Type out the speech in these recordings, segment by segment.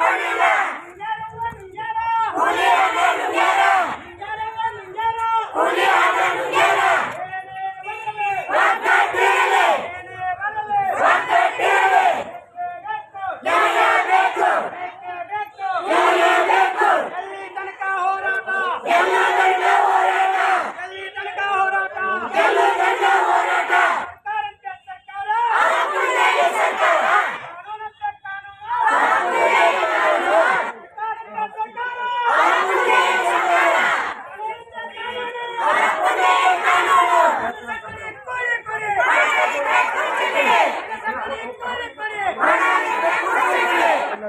Burn it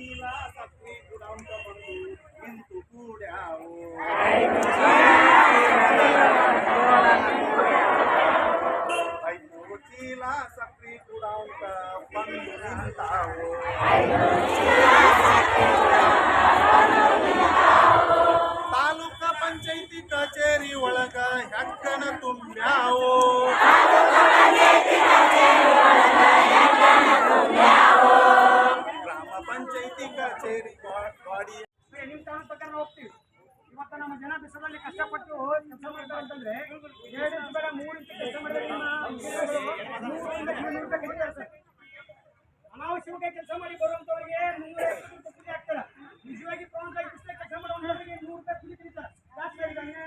విలాస ప్రీతుడంతమందు ఇంతు కూడావు. ಗಾಡಿ ನಿಮ್ ತಾಣ ಪ್ರಕಾರ ಹೋಗ್ತೀವಿ. ಇವತ್ತು ನಮ್ಮ ಜನ ಬಿಸಿಲಲ್ಲಿ ಕಷ್ಟಪಟ್ಟು ಕೆಲಸ ಮಾಡ್ತಾರೆ ಅಂತಂದ್ರೆ ಎರಡು ಬೇಡ, ಮೂರು ಕೆಲಸ ಮಾಡಿದ್ರೆ ಅನಾವಶ್ಯಕ ಕೆಲಸ ಮಾಡಿ ಬರುವಂತವ್ರಿಗೆ ಮುನ್ನೂರ ಐವತ್ತು ರೂಪಾಯಿ ಕೂಲಿ ಆಗ್ತಾರೆ ನಿಜವಾಗಿ ಪವನ್ ಕೈ ಪುಸ್ತಕ ಕೆಲಸ ಮಾಡೋರಿಗೆ ನೂರು ರೂಪಾಯಿ ಕೂಲಿ ಕರೀತಾರೆ ಜಾಸ್ತಿ ಆಗಿದ್ದಾನೆ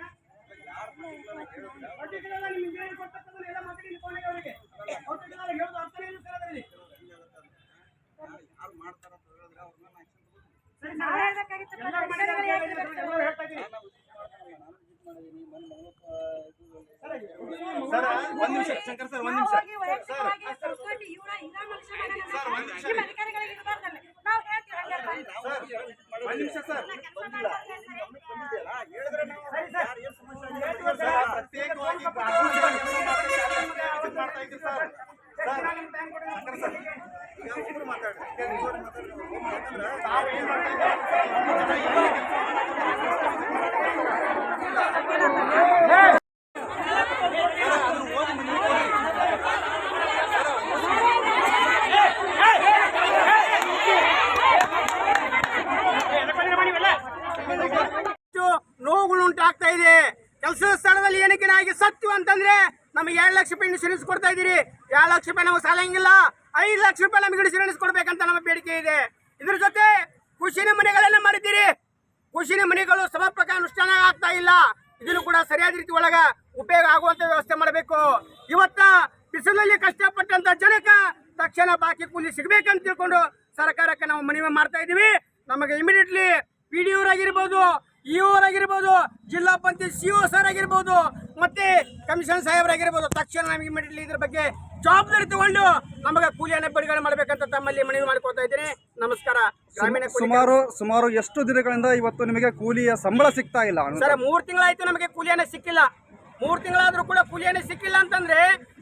ಪರ್ಟಿಕ್ಯುಲರ್ ನಿಮ್ಮ ಇಂಜಿನಿಯರ್ ಕೊಡ್ತಕ್ಕಂಥ ಎಲ್ಲ ಮಾತಾಡಿ ನಿಮ್ಮ ಫೋನಿಗೆ ಅವರಿಗೆ ಪರ್ಟಿಕ್ಯುಲರ್ ಹೇಳೋದು ಅರ್ಥನೇ ಇಲ್ಲ ಸರ್ ಅದರಲ್ಲಿ ಸರಿ ಸರ್ ಎಲ್ಲ ಮಾಡಿದ್ದಾರೆ ಎಲ್ಲರೂ ಹೇಳ್ತಾ ಇದ್ದೀನಿ ಸರ್ ಒಂದ್ ನಿಮಿಷ ಶಂಕರ್ ಸರ್ ಒಂದ್ ನಿಮಿಷ ಹೋಗಿ ವೈಯಕ್ತಿಕವಾಗಿ ಸಂಸ್ಕೃತಿ ಇವ್ರ ಇಂಥ ಮನುಷ್ಯ ಮಾಡ್ಯಾನ. ನಿಮ್ಮ ಅಧಿಕಾರಿಗಳಿಗೆ ಇರಬಾರ್ದಲ್ಲ. ನಾವು ಹೇಳ್ತೀವಿ ಹಂಗಲ್ಲ. ಸರ್ ಒಂದ್ ನಿಮಿಷ ಸರ್. ಕೆಲ್ಸ ಮಾಡ್ತಾರೆ ಸರಿ. ಸರ್, ಪ್ರತ್ಯೇಕವಾಗಿ ಬಾಬು ಮಾಡ್ತಾ ಇದ್ದೀವಿ ಸರ್? Sir Shankar sir. ಈಗ ಒಬ್ರು ಮಾತಾಡ್ರಿ ಒಬ್ರು ಮಾತಾಡ್ರಿ. ಯಾಕಂದ್ರೆ ತಾವು ಏನ್ ಮಾಡ್ತಾ ಇದ್ದೀವಿ ಸರ್, ನಮ್ಮ ಜನ ಏನ್ ಸರ್, ಅದನ್ನ ಓದಿ ಮನೆಗೆ ಹೋಗಿ. ಹೆಚ್ಚು ನೋವುಗಳು ಉಂಟಾಗ್ತಾ ಇದೆ ಕೆಲಸದ ಸ್ಥಳದಲ್ಲಿ ಏನಕ್ಕಿನಾಗಿ ಸತ್ತು ಅಂತಂದ್ರೆ ನಮಗೆ ಎರಡು ಲಕ್ಷ ರೂಪಾಯಿ ಇನ್ಶೂರೆನ್ಸ್ ಕೊಡ್ತಾ ಇದ್ದೀರಿ. ಎರಡು ಲಕ್ಷ ರೂಪಾಯಿ ನಮಗೆ ಸಾಲಂಗಿಲ್ಲ ಐದು ಲಕ್ಷ ರೂಪಾಯಿ ನಮಗೆ ಇನ್ಶೂರೆನ್ಸ್ ಕೊಡಬೇಕಂತ ನಮ್ಮ ಬೇಡಿಕೆ ಇದೆ. ಇದ್ರ ಜೊತೆ ಖುಷಿನ ಮನೆಗಳೆಲ್ಲ ಮಾಡಿದ್ದೀರಿ. ಖುಷಿನ ಮನೆಗಳು ಸಮರ್ಪಕ ಅನುಷ್ಠಾನ ಆಗ್ತಾ ಇಲ್ಲ. ಇದನ್ನು ಕೂಡ ಸರಿಯಾದ ರೀತಿ ಒಳಗ ಉಪಯೋಗ ಆಗುವಂತ ವ್ಯವಸ್ಥೆ ಮಾಡಬೇಕು. ಇವತ್ತ ಬಿಸಿಲಲ್ಲಿ ಕಷ್ಟಪಟ್ಟಂತ ಜನಕ ತಕ್ಷಣ ಬಾಕಿ ಕೂಲಿ ಸಿಗಬೇಕಂತ ತಿಳ್ಕೊಂಡು ಸರ್ಕಾರಕ್ಕೆ ನಾವು ಮನವಿ ಮಾಡ್ತಾ ಇದೀವಿ ನಮಗೆ ಇಮಿಡಿಯೇಟ್ಲಿ ಪಿ ಡಿ ಆಗಿರ್ಬೋದು ಇ ಆಗಿರ್ಬೋದು ಜಿಲ್ಲಾ ಪಂಚಾಯತ್ ಸಿ ಸರ್ ಆಗಿರ್ಬೋದು ಮತ್ತೆ ಕಮಿಷನ್ ಸಾಹೇಬರಾಗಿರ್ಬೋದು. ತಕ್ಷಣ ನಮಗೆ ಇಮಿಡಿಯೇಟ್ಲಿ ಇದ್ರ ಬಗ್ಗೆ ಜವಾಬ್ದಾರಿ ತಗೊಂಡು ನಮಗೆ ಕೂಲಿಯನ್ನು ಬಿಡುಗಡೆ ಮಾಡಬೇಕಂತ ತಮ್ಮಲ್ಲಿ ಮನವಿ ಮಾಡ್ಕೊತಾ ಇದ್ದೀನಿ. ನಮಸ್ಕಾರ. ಗ್ರಾಮೀಣ ಸುಮಾರು ಸುಮಾರು ಎಷ್ಟು ದಿನಗಳಿಂದ ಇವತ್ತು ನಿಮಗೆ ಕೂಲಿಯ ಸಂಬಳ ಸಿಗ್ತಾ ಇಲ್ಲ? ಸರ್ ಮೂರು ತಿಂಗಳಾಯ್ತು ನಮಗೆ ಕೂಲಿಯನ್ನು ಸಿಕ್ಕಿಲ್ಲ. ಮೂರು ತಿಂಗಳಾದರೂ ಕೂಡ ಕೂಲಿಯನ್ನು ಸಿಕ್ಕಿಲ್ಲ ಅಂತಂದ್ರೆ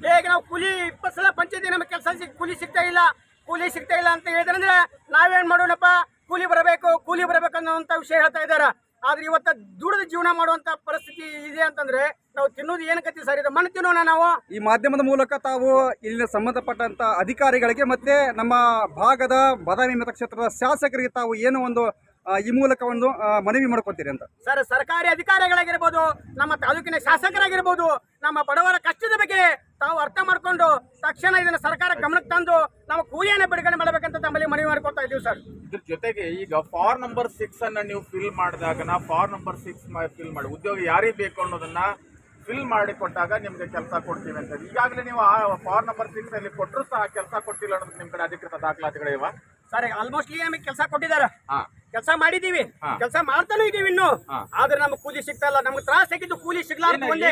ಹೇಗೆ ನಾವು ಕೂಲಿ ಇಪ್ಪತ್ತು ಸಲ ಪಂಚಾಯತಿ ನಮಗೆ ಕೆಲಸ ಸಿಕ್ ಕೂಲಿ ಸಿಗ್ತಾ ಇಲ್ಲ ಕೂಲಿ ಸಿಗ್ತಾ ಇಲ್ಲ ಅಂತ ಹೇಳಿದ್ರಂದ್ರೆ ನಾವೇನು ಮಾಡೋಣಪ್ಪ? ಕೂಲಿ ಬರಬೇಕು ಕೂಲಿ ಬರಬೇಕು ಅನ್ನೋಂಥ ವಿಷಯ ಹೇಳ್ತಾ ಇದಾರ ಆದ್ರೆ ಇವತ್ತ ದುಡಿದ ಜೀವನ ಮಾಡುವಂತ ಪರಿಸ್ಥಿತಿ ಇದೆ ಅಂತಂದ್ರೆ ನಾವು ತಿನ್ನೋದು ಏನ್ ಕತ್ತಿ ಸರ್? ಇದು ಮಣ್ಣು ತಿನ್ನೋಣ ನಾವು? ಈ ಮಾಧ್ಯಮದ ಮೂಲಕ ತಾವು ಇಲ್ಲಿನ ಸಂಬಂಧಪಟ್ಟಂತ ಅಧಿಕಾರಿಗಳಿಗೆ ಮತ್ತೆ ನಮ್ಮ ಭಾಗದ ಬಾದಾಮಿ ಮತಕ್ಷೇತ್ರದ ಶಾಸಕರಿಗೆ ತಾವು ಏನು ಒಂದು ಈ ಮೂಲಕ ಒಂದು ಮನವಿ ಮಾಡ್ಕೊತೀರಿ ಅಂತ? ಸರ್ ಸರ್ಕಾರಿ ಅಧಿಕಾರಿಗಳಾಗಿರ್ಬೋದು ನಮ್ಮ ತಾಲೂಕಿನ ಶಾಸಕರಾಗಿರ್ಬೋದು ನಮ್ಮ ಬಡವರ ಕಷ್ಟದ ಬಗ್ಗೆ ತಾವು ಅರ್ಥ ಮಾಡ್ಕೊಂಡು ತಕ್ಷಣ ಇದನ್ನ ಸರ್ಕಾರ ಗಮನಕ್ಕೆ ತಂದು ನಾವು ಕೂಲಿಯನ್ನು ಬಿಡುಗಡೆ ಮಾಡಬೇಕಂತ ತಮ್ಮಲ್ಲಿ ಮನವಿ ಮಾಡ್ಕೊತಾ ಇದ್ದೀವಿ ಸರ್. ಇದ್ರ ಜೊತೆಗೆ ಈಗ ಫಾರ್ ನಂಬರ್ ಸಿಕ್ಸ್ ಅನ್ನ ನೀವು ಫಿಲ್ ಮಾಡಿದಾಗ ಫಾರ್ ನಂಬರ್ ಸಿಕ್ಸ್ ಫಿಲ್ ಮಾಡಿ. ಉದ್ಯೋಗ ಯಾರಿಗೆ ಬೇಕು ಅನ್ನೋದನ್ನ ಫಿಲ್ ಮಾಡಿ ಕೊಟ್ಟಾಗ ನಿಮ್ಗೆ ಕೆಲಸ ಕೊಡ್ತೀವಿ ಅಂತ ಈಗಾಗಲೇ ನೀವು ಆ ಫಾರ್ ನಂಬರ್ ಸಿಕ್ಸ್ ಅಲ್ಲಿ ಕೊಟ್ಟರು ಸಹ ಕೆಲಸ ಕೊಟ್ಟಿಲ್ಲ ಅನ್ನೋದು ನಿಮ್ ಕಡೆ ಅಧಿಕೃತ ದಾಖಲಾತಿಗಳಿವ. ಸರ್ ಆಲ್ಮೋಸ್ಟ್ ನಮಗೆ ಕೆಲಸ ಕೊಟ್ಟಿದ್ದಾರೆ. ಹಾ. ಕೆಲಸ ಮಾಡಿದೀವಿ. ಕೆಲಸ ಮಾಡ್ತಾನೂ ಇದೀವಿ ಇನ್ನು. ಆದ್ರೆ ನಮ್ಗೆ ಕೂಲಿ ಸಿಗ್ತಾ ಇಲ್ಲ ನಮ್ಗೆ ತ್ರಾಸ ಆಗಿದ್ದು ಕೂಲಿ ಸಿಗ್ಲಾರ್ದು ಒಂದೇ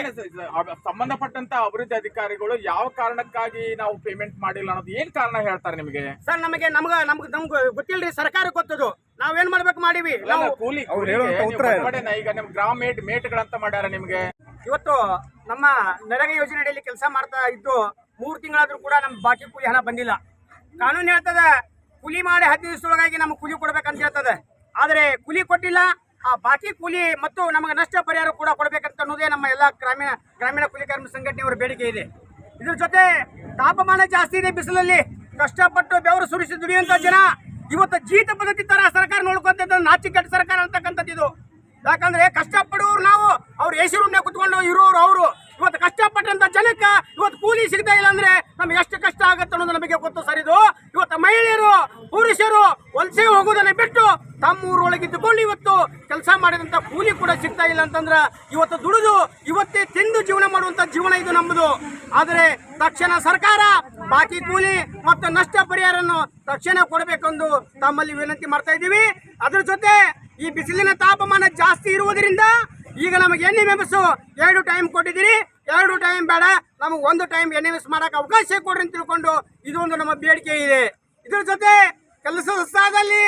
ಸಂಬಂಧಪಟ್ಟಂತ ಅಭಿವೃದ್ಧಿ ಅಧಿಕಾರಿಗಳು ಯಾವ ಕಾರಣಕ್ಕಾಗಿ ನಾವು ಪೇಮೆಂಟ್ ಮಾಡಿಲ್ಲ ಅನ್ನೋದು ಏನ್ ಕಾರಣ ಹೇಳ್ತಾರೆ ನಿಮಗೆ? ಸರ್ ನಮಗೆ ನಮ್ಗ ನಮ್ಗೆ ನಮ್ಗೆ ಗೊತ್ತಿಲ್ರಿ ಸರ್ಕಾರ ಗೊತ್ತದು. ನಾವೇನ್ ಮಾಡ್ಬೇಕು ಮಾಡಿವಿ? ನಾವು ಕೂಲಿ ಅವ್ರು ಕೂಲಿಗೆ ಉತ್ತರ ಈಗ ನಿಮ್ ಗ್ರಾಮ ಮೇಟ್ ಮೇಟ್ಗಳಂತ ಮಾಡ್ಯಾರ ನಿಮ್ಗೆ? ಇವತ್ತು ನಮ್ಮ ನರೇಗಾ ಯೋಜನೆ ಅಡಿಯಲ್ಲಿ ಕೆಲಸ ಮಾಡ್ತಾ ಇದ್ದು ಮೂರು ತಿಂಗಳಾದ್ರೂ ಕೂಡ ನಮ್ ಬಾಕಿ ಕೂಲಿ ಹಣ ಬಂದಿಲ್ಲ. ಕಾನೂನು ಹೇಳ್ತದೆ ಕೂಲಿ ಮಾಡಿ ಹತ್ತು ದಿವಸದೊಳಗಾಗಿ ನಮ್ಗೆ ಕೂಲಿ ಕೊಡ್ಬೇಕಂತ ಹೇಳ್ತದೆ. ಆದರೆ ಕೂಲಿ ಕೊಟ್ಟಿಲ್ಲ, ಆ ಬಾಕಿ ಕೂಲಿ ಮತ್ತು ನಮಗೆ ನಷ್ಟ ಪರಿಹಾರ ಕೂಡ ಕೊಡಬೇಕಂತ ಅನ್ನೋದೇ ನಮ್ಮ ಎಲ್ಲ ಗ್ರಾಮೀಣ ಗ್ರಾಮೀಣ ಕೂಲಿ ಕಾರ್ಮಿಕ ಸಂಘಟನೆಯವರ ಬೇಡಿಕೆ ಇದೆ. ಇದ್ರ ಜೊತೆ ತಾಪಮಾನ ಜಾಸ್ತಿ ಇದೆ ಬಿಸಿಲಲ್ಲಿ, ಕಷ್ಟಪಟ್ಟು ಬೆವರು ಸುರಿಸಿ ದುಡಿಯುವಂತ ಜನ, ಇವತ್ತು ಜೀತ ಪದ್ಧತಿ ತರ ಸರ್ಕಾರ ನೋಡ್ಕೊಂತ ನಾಚಿಕೆಟ್ಟ ಸರ್ಕಾರ ಅಂತಕ್ಕಂಥದ್ದು ಇದು. ಯಾಕಂದ್ರೆ ಕಷ್ಟಪಡೋರು ನಾವು. ಅವ್ರು ಎಸಿ ರೂಮ್ನಾಗ ಕುತ್ಕೊಂಡು ಇರೋರು ಅವರು. ಇವತ್ತು ಕಷ್ಟಪಟ್ಟಂತ ಜನಕ್ಕೆ ಇವತ್ತು ಕೂಲಿ ಸಿಗ್ತಾ ಇಲ್ಲ ಅಂದ್ರೆ ನಮ್ಗೆ ಎಷ್ಟು ಕಷ್ಟ ಆಗತ್ತೆ ಅನ್ನೋದು ನಮಗೆ ಗೊತ್ತು ಸರ್ ಇವತ್ತು ಮಹಿಳೆಯರು, ಪುರುಷರು ವಲಸೆ ಹೋಗೋದನ್ನ ಬಿಟ್ಟು ತಮ್ಮ ಊರೊಳಗಿದ್ದುಕೊಂಡು ಇವತ್ತು ಕೆಲಸ ಮಾಡಿದಂತ ಕೂಲಿ ಕೂಡ ಸಿಗ್ತಾ ಇಲ್ಲ ಅಂತಂದ್ರೆ ಇವತ್ತು ದುಡಿದು ಇವತ್ತೇ ತಿಂದು ಜೀವನ ಮಾಡುವಂತ ಜೀವನ ಇದು ನಮ್ಮದು ಆದರೆ ತಕ್ಷಣ ಸರ್ಕಾರ ಬಾಕಿ ಕೂಲಿ ಮತ್ತು ನಷ್ಟ ಪರಿಹಾರವನ್ನು ತಕ್ಷಣ ಕೊಡಬೇಕೆಂದು ತಮ್ಮಲ್ಲಿ ವಿನಂತಿ ಮಾಡ್ತಾ ಇದ್ದೀವಿ. ಅದ್ರ ಜೊತೆ ಈ ಬಿಸಿಲಿನ ತಾಪಮಾನ ಜಾಸ್ತಿ ಇರುವುದರಿಂದ ಈಗ ನಮಗೆ ಎನ್ ಎಂ ಎರಡು ಟೈಮ್ ಕೊಟ್ಟಿದ್ದೀರಿ ಎರಡು ಟೈಮ್ ಬೇಡ ನಮಗೆ ಒಂದು ಟೈಮ್ ಎನ್ ಎಂ ಎಸ್ ಅವಕಾಶ ಕೊಡ್ರಿ ಅಂತ ತಿಳ್ಕೊಂಡು ಇದೊಂದು ನಮ್ಮ ಬೇಡಿಕೆ ಇದೆ ಇದ್ರ ಜೊತೆ ಕೆಲಸದ ಸಾಗಲ್ಲಿ